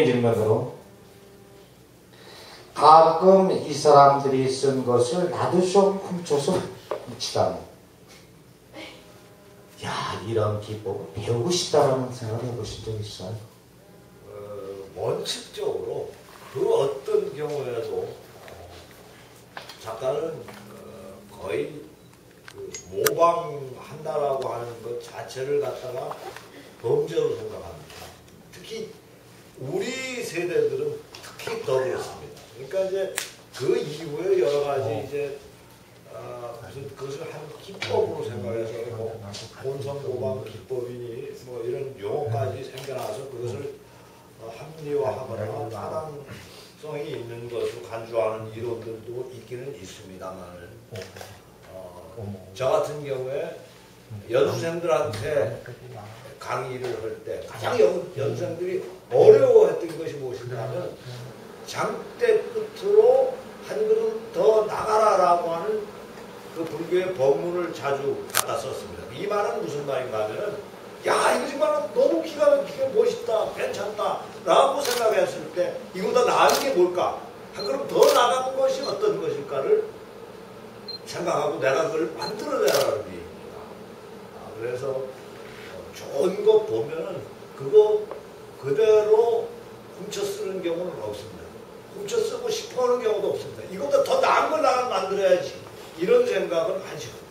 질문으로 가끔 이 사람들이 쓴 것을 나도 좀 훔쳐서 훔치다니 야 이런 기법을 배우고 싶다라는 생각을 해보신 적 있어요? 어, 원칙적으로 그 어떤 경우에도 어, 작가는 어, 거의 그 모방한다라고 하는 것 자체를 갖다가 범죄로 생각합니다. 특히 우리 세대들은 특히 더 그렇습니다. 그러니까 이제 그 이후에 여러 가지 이제 아, 무슨 그것을 한 기법으로 생각해서 뭐 본성 모방 기법이니 뭐 이런 용어까지 생겨나서 그것을 어, 합리화하거나 타당성이 있는 것으로 간주하는 이론들도 있기는 있습니다만 어, 저 같은 경우에 연수생들한테 강의를 할 때 가장 연, 연수생들이 어려워했던 것이 무엇이냐면 장대 끝으로 한 그릇 더 나가라라고 하는 그 불교의 법문을 자주 갖다 썼습니다. 이 말은 무슨 말인가 하면은 야 이거 정말 너무 기가 막히게 멋있다 괜찮다 라고 생각했을 때 이거보다 나은 게 뭘까 한 그릇 더 나가는 것이 어떤 것일까를 생각하고 내가 그걸 만들어내라는 얘기입니다. 아, 그래서 어, 좋은 거 보면은 그거 그대로 훔쳐 쓰는 경우는 없습니다. 훔쳐 쓰고 싶어 하는 경우도 없습니다. 이거보다 더 나은 걸 나가 만들어야지. 이런 생각은 하죠.